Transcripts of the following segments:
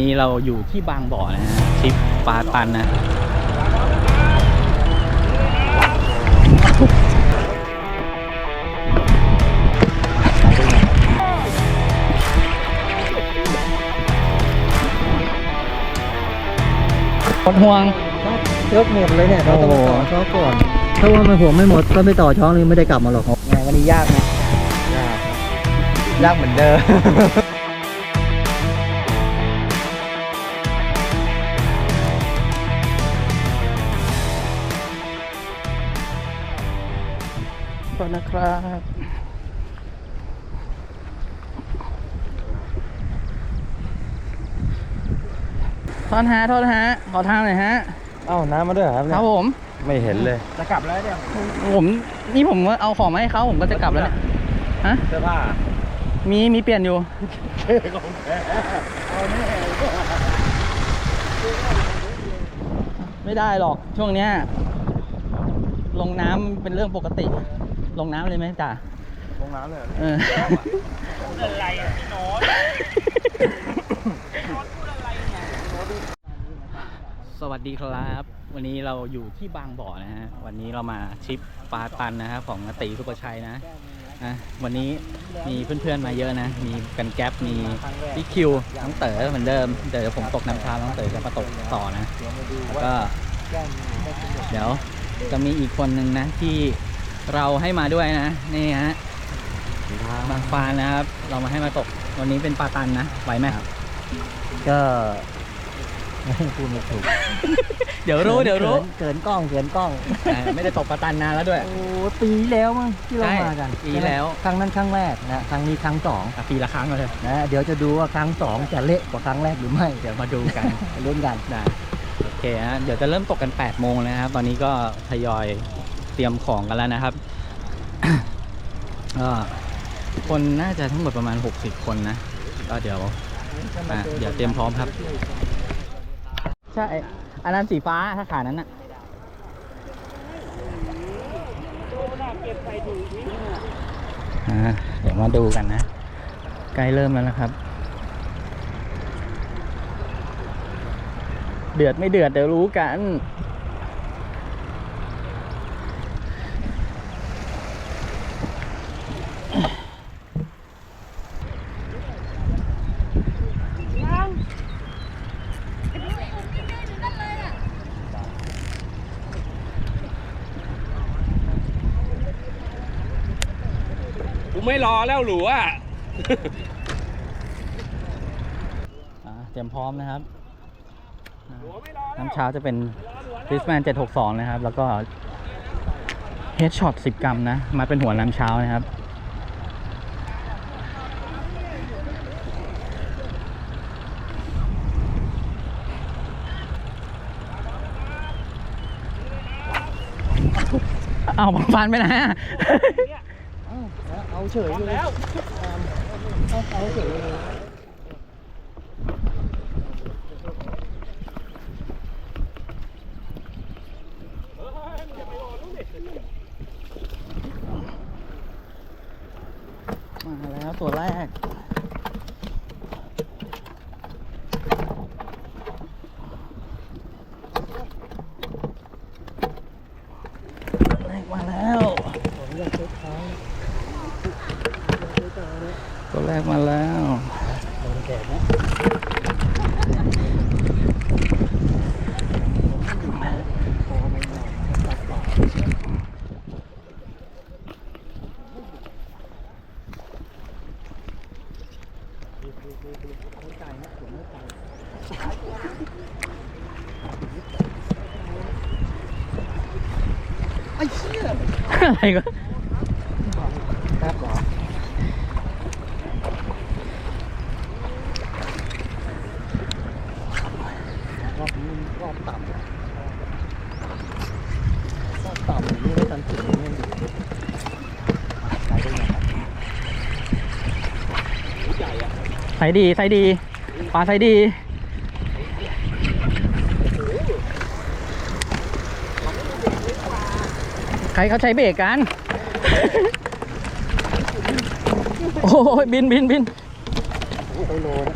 นี่เราอยู่ที่บางบ่อนะฮะทริปปาตันนะ หมดห่วง ยกหมดเลยเนี่ยเราต้องโอ้โหต่อช้อก่อน ถ้าว่ามันผมไม่หมดก็ไม่ต่อช้อนเลยไม่ได้กลับมาหรอกงานวันนี้ยากนะยาก ยากเหมือนเดิม ขอนะครับทอนฮะทอนฮะขอทางหน่อยฮะ เอ้าน้ำมาด้วยครับครับผม ไม่เห็นเลย จะกลับแล้วเนี่ยผมนี่ผมเอาของมาให้เขาผมก็จะกลับแล้วเนี่ยฮะ เสื้อผ้ามีมีเปลี่ยนอยู่ของแท้ไม่ได้หรอกช่วงเนี้ยลงน้ำเป็นเรื่องปกติ ลงน้ำเลยไหมจ่าลงน้ำเลยเอออะไรอะพี่โน้ตสวัสดีครับ วันนี้เราอยู่ที่บางบ่อนะฮะ วันนี้เรามาทริปปาตันนะครับของอาตีสุประชัยนะนะวันนี้มีเพื่อนๆมาเยอะนะ มีกันแก๊ปมีพี่คิวน้องเต๋อเหมือนเดิม เดี๋ยวผมตกน้ำชาน้องเต๋อจะมาตกต่อนะแล้วก็ เดี๋ยวจะมีอีกคนหนึ่งนะที่ เราให้มาด้วยนะนี่ฮะบางฟานนะครับ เรามาให้มาตก วันนี้เป็นปาตันนะไหวไหมครับก็พูดไม่ถูกเดี๋ยวรู้เดี๋ยวรู้เกินกล้องเกินกล้องอ่าไม่ได้ตกปาตันนานแล้วด้วยโอ้ปีแล้วมั้งที่เราใช่มากันปีแล้วครั้งนั้นครั้งแรกนะครั้งนี้ครั้งสองอะปีละครั้งเลยนะเดี๋ยวจะดูว่าครั้งสองจะเละกว่าครั้งแรกหรือไม่เดี๋ยวมาดูกันลุ้นกันได้โอเคฮะเดี๋ยวจะเริ่มตกกัน8โมงนะครับ ตอนนี้ก็ทยอย เตรียมของกันแล้วนะครับก็คนน่าจะทั้งหมดประมาณ 60 คนนะ ก็เดี๋ยวเดี๋ยวเตรียมพร้อมครับ ใช่ อันนั้นสีฟ้าถ้าขานั้นน่ะเดี๋ยวมาดูกันนะ ใกล้เริ่มแล้วนะครับ เดือดไม่เดือดเดี๋ยวรู้กัน แล้วหรูอะอ่าเตรียมพร้อมนะครับอ่าน้ำเช้าจะเป็น f i s h m a n 762 นะครับ แล้วก็ Headshot 10 กรัมนะ มาเป็นหัวน้ำเช้านะครับเอาบังฟันไปนะ เอาเฉยเลยเอาเอาเฉยเลยมาแล้วตัวแรกแรกมาแล้ว ตัวแรกมาแล้วอะไรก็ แป๊บเหรอรอบนี้รอบต่ำรอบต่ำอย่างนี้ไม่ทันถึงนี่ไปได้ไงครับ ใส่ดีใส่ดีปลาใส่ดีใครเขาใช้เบรกกัน โอ้ยบินบินบินโอ้โหโลนะ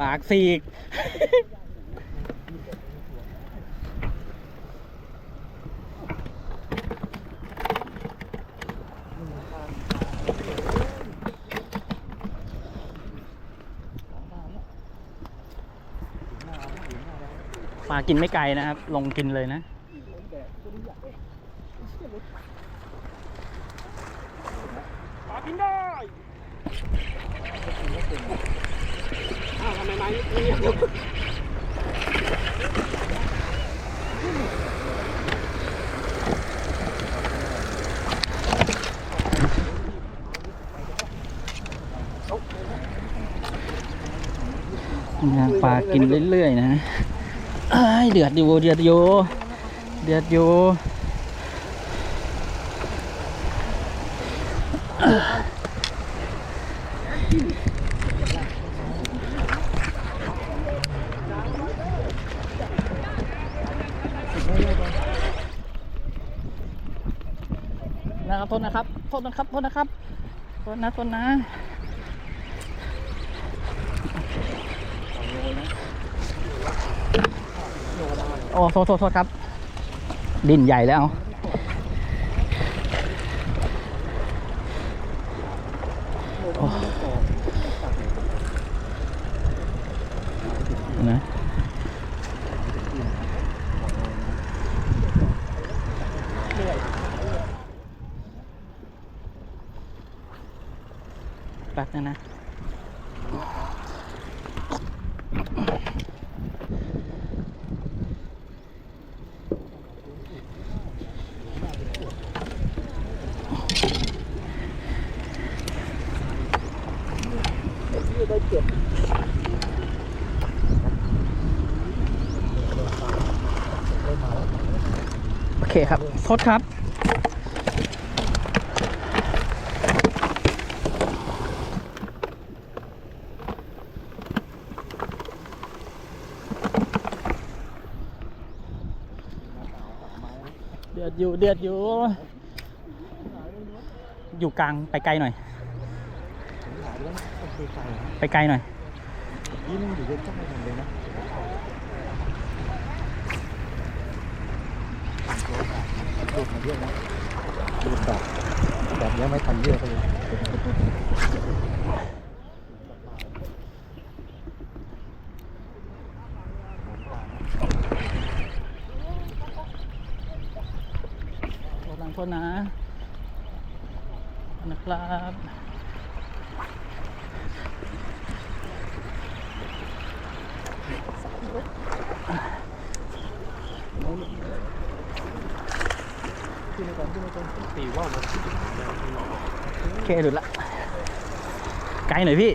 ปากสีก ปลากินไม่ไกลนะครับ ลงกินเลยนะปลากินได้อ้าวทำไมไม้เงียบนะปลากินเรื่อยๆนะ เอ้เดือดอยู่เดือดอยู่เดือดอยู่นะครับโทษนะครับโทษนะครับโทษนะครับโทษนะโทษนะ โอ้โทษโทษโทษครับ ดินใหญ่แล้ว โอเคครับโทษครับ เดือดอยู่เดือดอยู่ อยู่กลางไปไกลหน่อย ไปไกลหน่อยนี่มันอยู่ใกล้ๆเลยนะดูดมาเยอะนะดูดแบบแบบนี้ไม่ทันเยอะเลยโทษนะโทษนะนะครับ ตีว่ามัน โอเค หลุดละ ไกลหน่อยพี่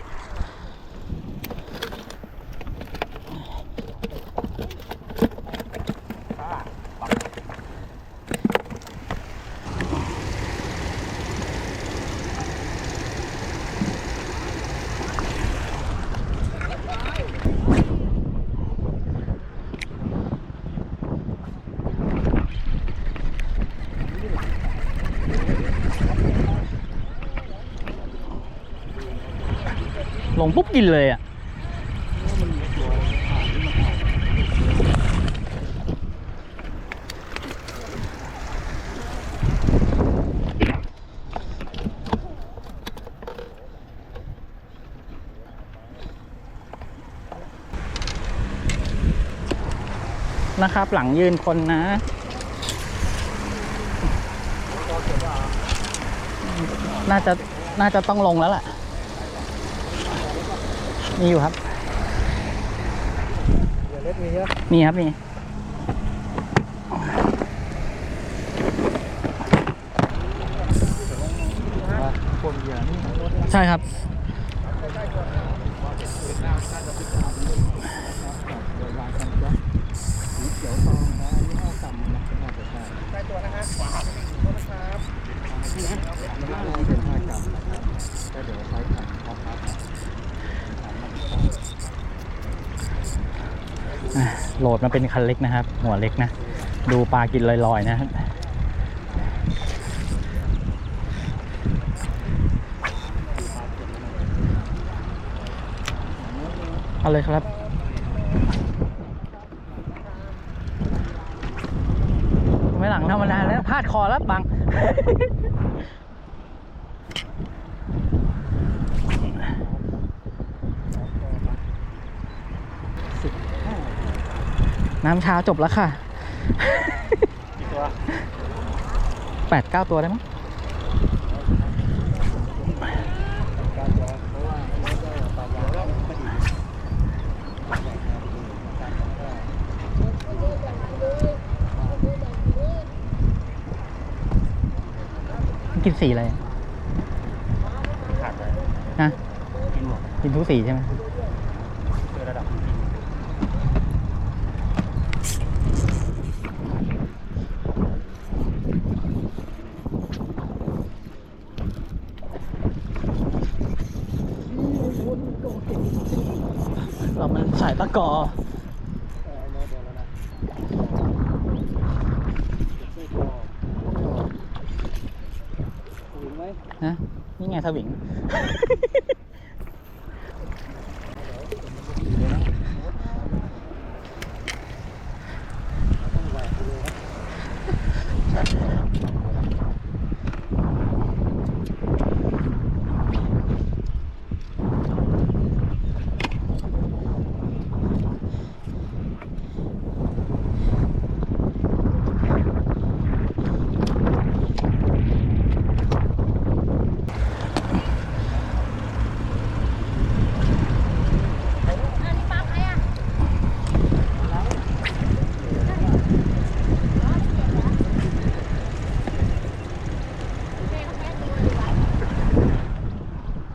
ปุ๊บกินเลยอะนะครับ หลังยืนคนนะน่าจะน่าจะต้องลงแล้วล่ะ มีอยู่ครับเดี๋ยวเล็กมีเยอะมีครับมีคนเหยื่อนี่รถใช่ครับ โหลดมาเป็นคันเล็กนะครับ หัวเล็กนะ ดูปลากินลอยๆนะครับไปเอาเลยครับไม่หลังธรรมดาแล้วพาดคอแล้วบัง สิบห้า น้ำเช้าจบแล้วค่ะกี่ตัวแปดเก้าตัวได้มั้งกินสีอะไรอะขาดเลยฮะกินหมดกินทุกสีใช่ไหม คือระดับ เรา มั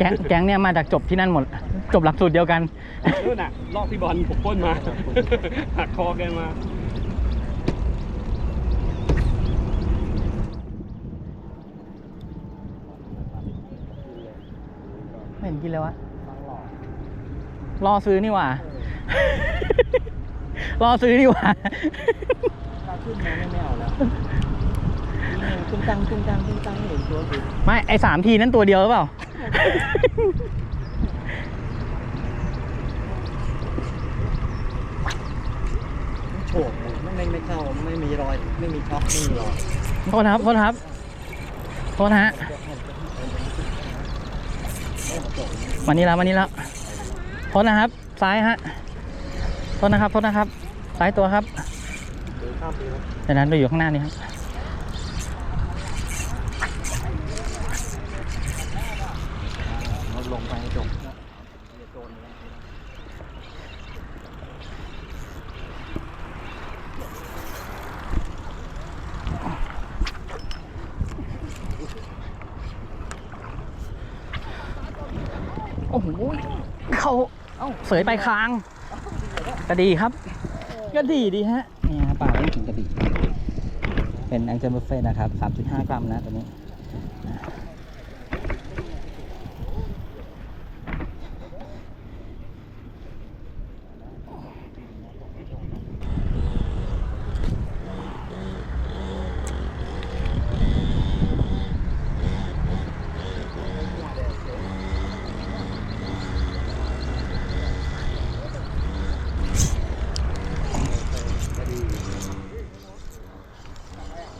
แก๊งแก๊งเนี่ยมาจากจบที่นั่นหมด จบหลักสูตรเดียวกันนู่นน่ะรอบพี่บอลผมพ้นมาหักคอแกมาไม่เห็นกินเลยวะฟังหล่อรอซื้อนี่หว่ารอซื้อนี่หว่าถ้าขึ้นมาไม่ไม่เอาแล้วนี่ตุ้งตังตุ้งตังตุ้งตังเห็นตัวสิไม่ไอสามทีนั้นตัวเดียวหรือเปล่า โฉบไม่ไม่ไม่เข้าไม่มีรอย ไม่มีช็อคไม่มีรอยโทษครับโทษครับโทษฮะมานี่แล้วมานี่แล้วโทษนะครับ ซ้ายฮะโทษนะครับโทษนะครับ ซ้ายตัวครับหรือข้นะเดี๋ยวนั้นเราอยู่ข้างหน้านี่ครับ เราลงไปจบนะโดนแล้ว โอ้โห เขา เสยไปคางกระดีครับกระดีดีฮะเนี่ยปลาต้องกินกระดี เป็นแองเจิลบุฟเฟ่นะครับ 3.5 กรัมนะตัวนี้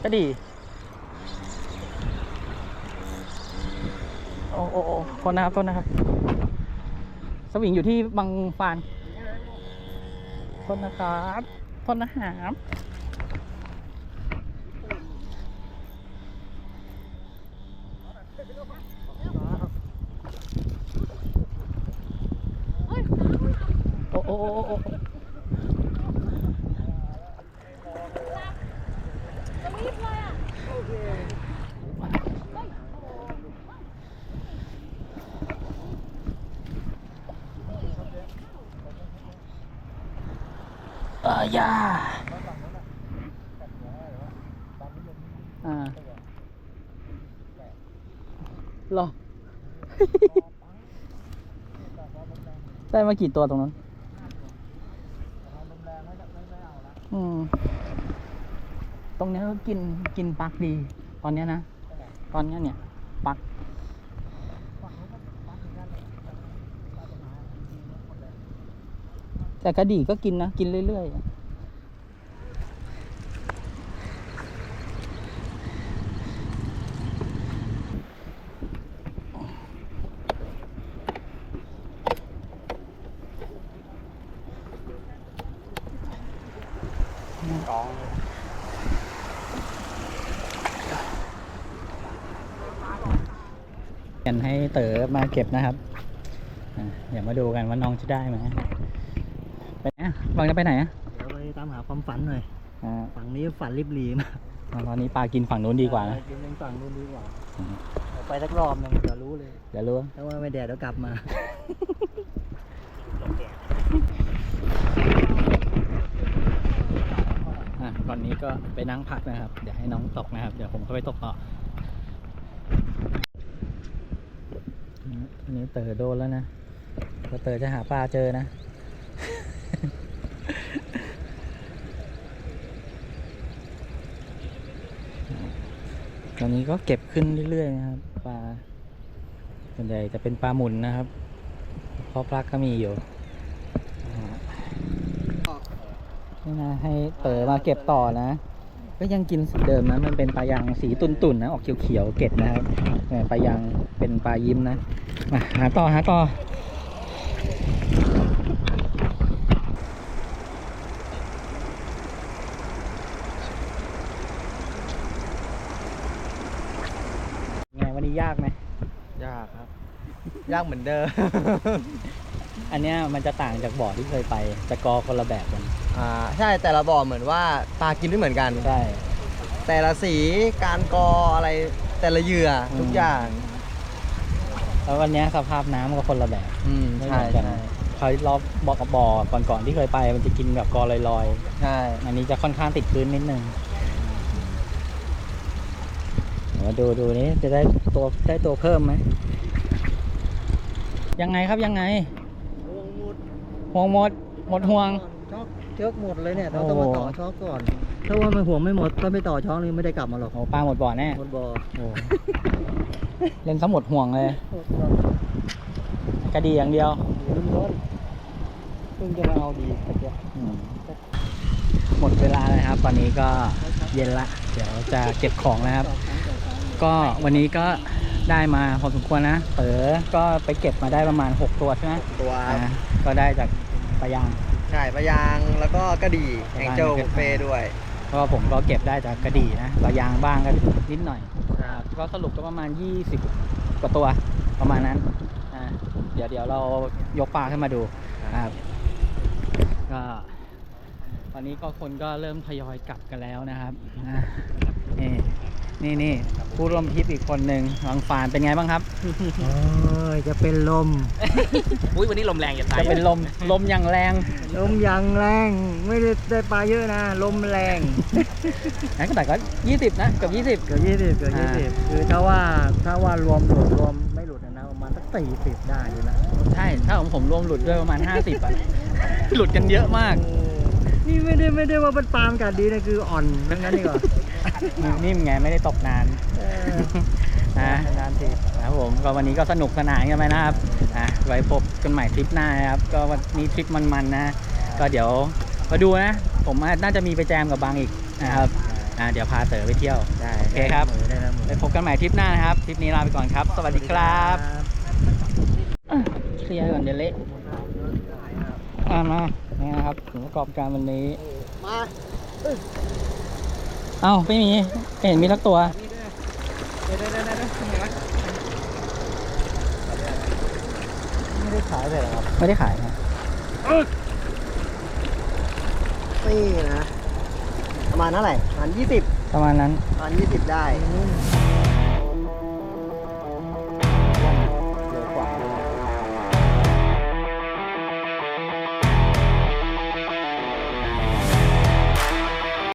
ก็ ดีโอ้โอ้โอ้โทษนะครับโทษนะครับ สวิงอยู่ที่บางฟานโทษนะครับโทษนะครับโอ้โอ้โอ้โอ้โอ้ เอ อ่าอ่าเหรอ ได้มากี่ตัวตรงนั้น อืม ตรงเนี้ยก็กินกินปลักดี ตอนเนี้ยนะ ตอนเนี้ยเนี่ยปลัก แต่กระดี่ก็กินนะ กินเรื่อยๆ กันให้เต๋อมาเก็บนะครับอะเดี๋ยวมาดูกันว่าน้องจะได้ไหมไปไหนอะบางจะไปไหนอะเดี๋ยวไปตามหาความฝันหน่อยอ่าฝั่งนี้ฝันริบหรีมากตอนนี้ปลากินฝั่งนู้นดีกว่านะกินเป็นฝั่งนู้นดีกว่าอืมเดี๋ยวไปสักรอบหนึงเดี๋ยวรู้เลยเดี๋ยวรู้ถ้าว่าไม่แดดเดี๋ยวกลับมาอะตอนนี้ก็ไปนั่งพักนะครับ เดี๋ยวให้น้องตกนะครับ เดี๋ยวผมก็ไปตกต่ออืมอั นนี้เต๋อโดนแล้วนะเต๋อจะหาปลาเจอนะ ตอนนี้ก็เก็บขึ้นเรื่อยๆนะครับปลาส่วนใหญ่จะเป็นปลาหมุนนะครับเพราะปลาก็มีอยู่นี่นะให้เต๋อมาเก็บต่อนะ ก็ยังกินสีเดิมนะ มันเป็นปลายางสีตุ่นๆนะ ออกเขียวๆเกล็ดนะครับปลายางเป็นปลายิ้มนะ หาต่อหาต่อไงวันนี้ยากไหมยากครับ ยากเหมือนเดิม อันเนี้ยมันจะต่างจากบ่อที่เคยไปจะกอคนละแบบกันอ่าใช่แต่ละบ่อเหมือนว่าปลากินไม่เหมือนกัน ใช่ แต่ละสีการกออะไรแต่ละเหยื่ออมทุกอย่าง แล้ววันเนี้ยสภาพน้ำก็คนละแบบอืมไม่เหใช่มือนกันใช่เขารอบบอกกับบ่อก่อนๆที่เคยไป มันจะกินแบบกอลอยใช่ๆ อันนี้จะค่อนข้างติดพื้นนิดนึงเดี๋ยวมาดูดูนี้จะได้ตัวได้ตัวเพิ่มไหมยังไงครับยังไงห่วงหมดห่วงหมดหมดห่วง ช็อกเชือกหมดเลยเนี่ยเราโอ้ต้องมาต่อช็อกก่อน ถ้าว่ามันห่วงไม่หมดก็ไม่ต่อช็อกนี่ไม่ได้กลับมาหรอกโอ้ปลาหมดบ่อแน่ หมดบ่อโอ้ เล่นซะหมดห่วงเลยหมดบ่อกระดีอย่างเดียวรุ่นร้นเพิ่งจะมาเอาดีตะเกียบอืมหมดเวลาแล้วครับ ตอนนี้ก็เย็นละ เดี๋ยวจะเก็บของแล้วครับ ก็วันนี้ก็ได้มาพอสมควรนะ เต๋อก็ไปเก็บมาได้ประมาณ 6 ตัวใช่ไหมตัวอ่าก็ได้จากปลายางใช่ปลายางแล้วก็กระดี่ปลาแองยางเจิลเป็นบุฟเฟ่ด้วยเพราะว่าผมก็เก็บได้จากกระดี่นะปลายางบ้างก็นิดหน่อยอ่า ก็สรุปก็ประมาณ 20 กว่าตัวประมาณนั้นเดี๋ยวเดี๋ยวเรายกปลาขึ้นมาดูครับก็ตอนนี้ก็คนก็เริ่มทยอยกลับกันแล้วนะครับนี่ นี่นี่ผู้ร่วมทริปอีกคนหนึ่งวังฟานเป็นไงบ้างครับโอ้ยจะเป็นลม อุ้ยวันนี้ลมแรงจะตายจะเป็นลมลมอย่างแรง ลมยังแรง ไม่ได้ได้ปลาเยอะนะ ลมแรงงั้นก็แต่ก็ยี่สิบนะเกือบยี่สิบเกือบยี่สิบเกือบอ่ายี่สิบคือถ้าว่าถ้าว่ารวมหลุดรวมไม่หลุดนะประมาณสักสี่สิบได้อยู่นะใช่ถ้าของผมรวมหลุดด้วยประมาณห้าสิบอะหลุดกันเยอะมาก นี่ไม่ได้ไม่ได้ว่าเป็นปลามอากาศดีนะคืออ่อนทั้งนั้นนี่ก่ อนนิ่มไงไม่ได้ตกนานเออนะนานทีครับผมก็วันนี้ก็สนุกสนานกันไปนะครับอะไว้พบกันใหม่ทริปหน้านะครับ ก็วันนี้ทริปมันๆนะ ก็เดี๋ยวมาดูนะ ผมน่าจะมีไปแจมกับบางอีกนะครับอะเดี๋ยวพาเต๋อไปเที่ยวได้โอเคครับได้นะมือไปพบกันใหม่ทริปหน้านะครับทริปนี้ลาไปก่อนครับ สวัสดีครับอะเคลียร์ก่อนเดี๋ยวเละอ่ามาเนี่ยนะครับผลประกอบการวันนี้มา เอ้าไม่มีไม่เห็นมีสักตัวเดี๋ยวเดี๋ยวเดี๋ยวเดี๋ยวทำไมวะไม่ได้ขายเลยเหรอครับไม่ได้ขายนะนี่นะ ประมาณเท่าไหร่ประมาณยี่สิบประมาณนั้นประมาณยี่สิบได้